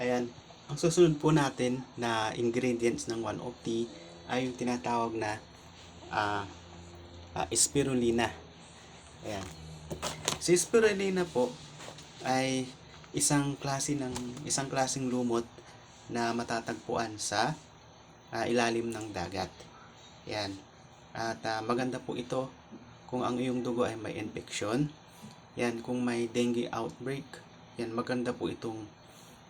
Ayan. Ang susunod po natin na ingredients ng 1OP ay yung tinatawag na ah ah, spirulina. Ayan. Si spirulina po ay isang klase ng isang klaseng lumot na matatagpuan sa ah, ilalim ng dagat. Ayan. At ah, maganda po ito kung ang iyong dugo ay may infection. Yan, kung may dengue outbreak, yan maganda po itong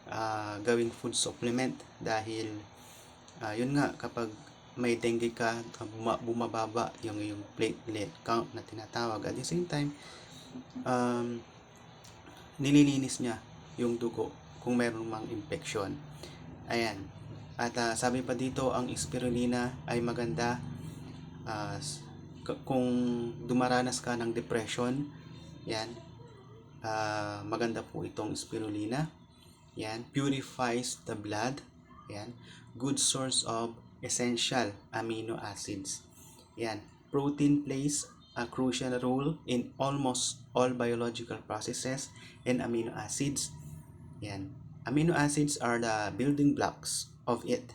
ah, gawing food supplement. Dahil ah, yun nga kapag may dengue ka buma- bumababa yung yung platelet count na tinatawag. At the same time um, nililinis niya yung dugo kung mayroon mang infection ayan. At ah, sabi pa dito ang spirulina ay maganda k- kung dumaranas ka ng depression. Yan. Ah, maganda po itong spirulina yan. Purifies the blood. Yan. Good source of essential amino acids. Yan. Protein plays a crucial role in almost all biological processes and amino acids. Yan. Amino acids are the building blocks of it.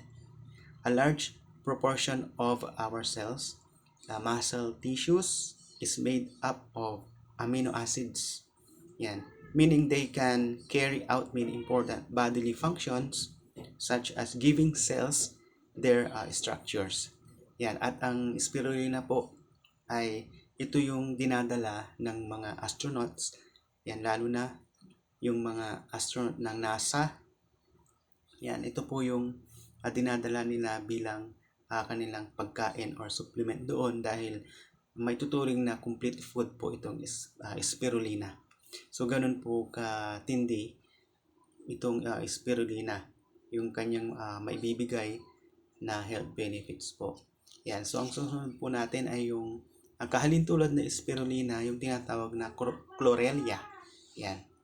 A large proportion of our cells the muscle tissues is made up of amino acids. Yan. Meaning they can carry out many important bodily functions such as giving cells their uh, structures. Yan. At ang spirulina po ay ito yung dinadala ng mga astronauts. Yan. Lalo na yung mga astronaut ng NASA. Yan. Ito po yung uh, dinadala nila bilang uh, kanilang pagkain or supplement doon dahil may tuturing na complete food po itong is, uh, spirulina. So, ganun po katindi itong uh, spirulina, yung kanyang uh, maibibigay na health benefits po. Yan. So, ang susunod po natin ay yung ang kahalintulad na spirulina, yung tinatawag na chlor- chlorella. Yan.